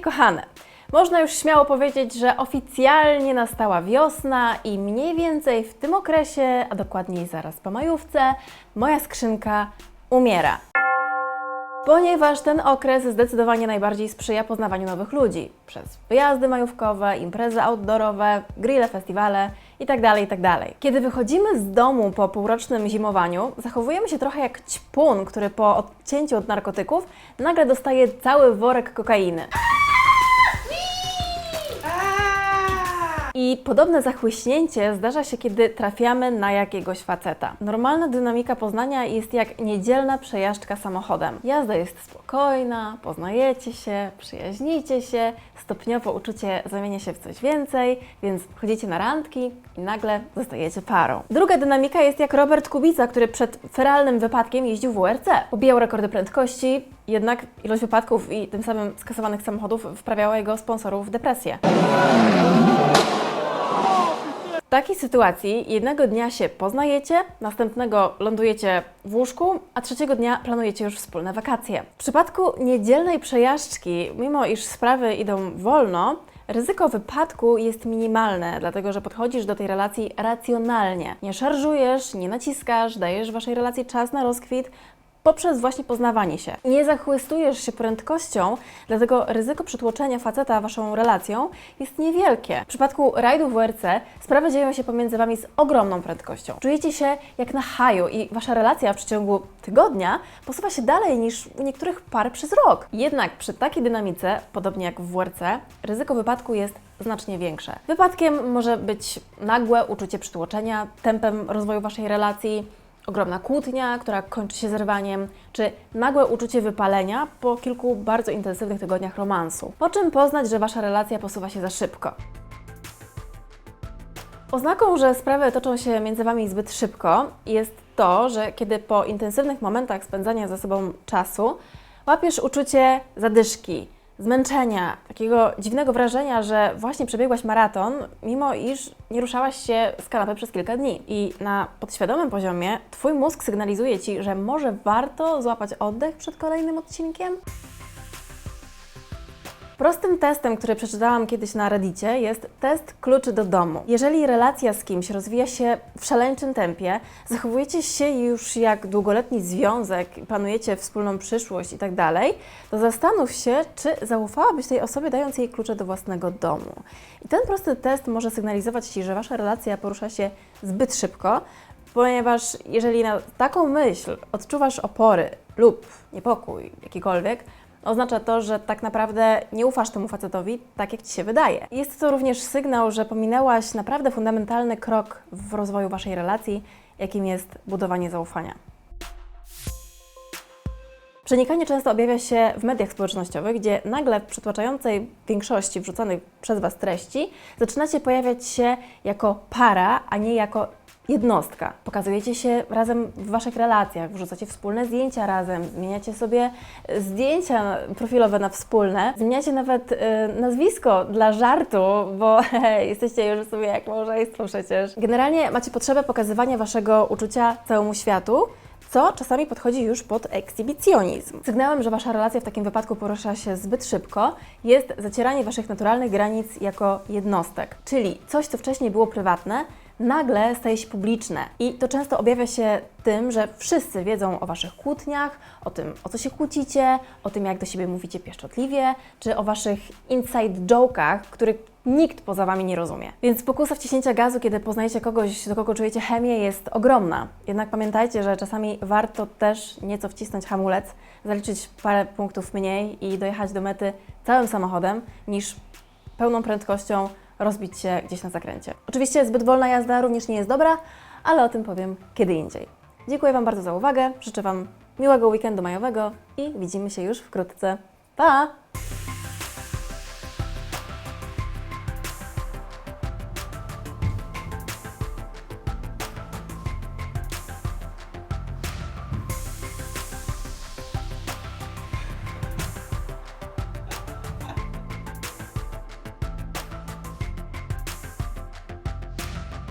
Kochane! Można już śmiało powiedzieć, że oficjalnie nastała wiosna i mniej więcej w tym okresie, a dokładniej zaraz po majówce, moja skrzynka umiera. Ponieważ ten okres zdecydowanie najbardziej sprzyja poznawaniu nowych ludzi przez wyjazdy majówkowe, imprezy outdoorowe, grille, festiwale itd. itd. Kiedy wychodzimy z domu po półrocznym zimowaniu, zachowujemy się trochę jak ćpun, który po odcięciu od narkotyków nagle dostaje cały worek kokainy. I podobne zachłyśnięcie zdarza się, kiedy trafiamy na jakiegoś faceta. Normalna dynamika poznania jest jak niedzielna przejażdżka samochodem. Jazda jest spokojna, poznajecie się, przyjaźnicie się, stopniowo uczucie zamienia się w coś więcej, więc chodzicie na randki i nagle zostajecie parą. Druga dynamika jest jak Robert Kubica, który przed feralnym wypadkiem jeździł w WRC. Pobijał rekordy prędkości, jednak ilość wypadków i tym samym skasowanych samochodów wprawiała jego sponsorów w depresję. Takiej sytuacji jednego dnia się poznajecie, następnego lądujecie w łóżku, a trzeciego dnia planujecie już wspólne wakacje. W przypadku niedzielnej przejażdżki, mimo iż sprawy idą wolno, ryzyko wypadku jest minimalne, dlatego że podchodzisz do tej relacji racjonalnie. Nie szarżujesz, nie naciskasz, dajesz waszej relacji czas na rozkwit, poprzez właśnie poznawanie się. Nie zachłystujesz się prędkością, dlatego ryzyko przytłoczenia faceta waszą relacją jest niewielkie. W przypadku rajdu w WRC sprawy dzieją się pomiędzy wami z ogromną prędkością. Czujecie się jak na haju i wasza relacja w przeciągu tygodnia posuwa się dalej niż u niektórych par przez rok. Jednak przy takiej dynamice, podobnie jak w WRC, ryzyko wypadku jest znacznie większe. Wypadkiem może być nagłe uczucie przytłoczenia tempem rozwoju waszej relacji, ogromna kłótnia, która kończy się zerwaniem, czy nagłe uczucie wypalenia po kilku bardzo intensywnych tygodniach romansu. Po czym poznać, że wasza relacja posuwa się za szybko. Oznaką, że sprawy toczą się między Wami zbyt szybko, jest to, że kiedy po intensywnych momentach spędzania ze sobą czasu łapiesz uczucie zadyszki, zmęczenia, takiego dziwnego wrażenia, że właśnie przebiegłaś maraton, mimo iż nie ruszałaś się z kanapy przez kilka dni. I na podświadomym poziomie Twój mózg sygnalizuje Ci, że może warto złapać oddech przed kolejnym odcinkiem? Prostym testem, który przeczytałam kiedyś na Reddicie, jest test kluczy do domu. Jeżeli relacja z kimś rozwija się w szaleńczym tempie, zachowujecie się już jak długoletni związek, planujecie wspólną przyszłość i tak to zastanów się, czy zaufałabyś tej osobie, dając jej klucze do własnego domu. I ten prosty test może sygnalizować Ci, że Wasza relacja porusza się zbyt szybko, ponieważ jeżeli na taką myśl odczuwasz opory lub niepokój jakikolwiek, oznacza to, że tak naprawdę nie ufasz temu facetowi tak, jak ci się wydaje. Jest to również sygnał, że pominęłaś naprawdę fundamentalny krok w rozwoju waszej relacji, jakim jest budowanie zaufania. Przenikanie często objawia się w mediach społecznościowych, gdzie nagle w przytłaczającej większości wrzucanych przez Was treści zaczynacie pojawiać się jako para, a nie jako jednostka. Pokazujecie się razem w Waszych relacjach, wrzucacie wspólne zdjęcia razem, zmieniacie sobie e, zdjęcia profilowe na wspólne, zmieniacie nawet e, nazwisko dla żartu, bo jesteście już sobie jak małżeństwo przecież. Generalnie macie potrzebę pokazywania Waszego uczucia całemu światu, co czasami podchodzi już pod ekshibicjonizm. Sygnałem, że Wasza relacja w takim wypadku porusza się zbyt szybko, jest zacieranie Waszych naturalnych granic jako jednostek, czyli coś, co wcześniej było prywatne, nagle staje się publiczne. I to często objawia się tym, że wszyscy wiedzą o Waszych kłótniach, o tym, o co się kłócicie, o tym, jak do siebie mówicie pieszczotliwie, czy o Waszych inside joke'ach, których nikt poza Wami nie rozumie. Więc pokusa wciśnięcia gazu, kiedy poznajecie kogoś, do kogo czujecie chemię, jest ogromna. Jednak pamiętajcie, że czasami warto też nieco wcisnąć hamulec, zaliczyć parę punktów mniej i dojechać do mety całym samochodem, niż pełną prędkością rozbić się gdzieś na zakręcie. Oczywiście zbyt wolna jazda również nie jest dobra, ale o tym powiem kiedy indziej. Dziękuję Wam bardzo za uwagę, życzę Wam miłego weekendu majowego i widzimy się już wkrótce. Pa!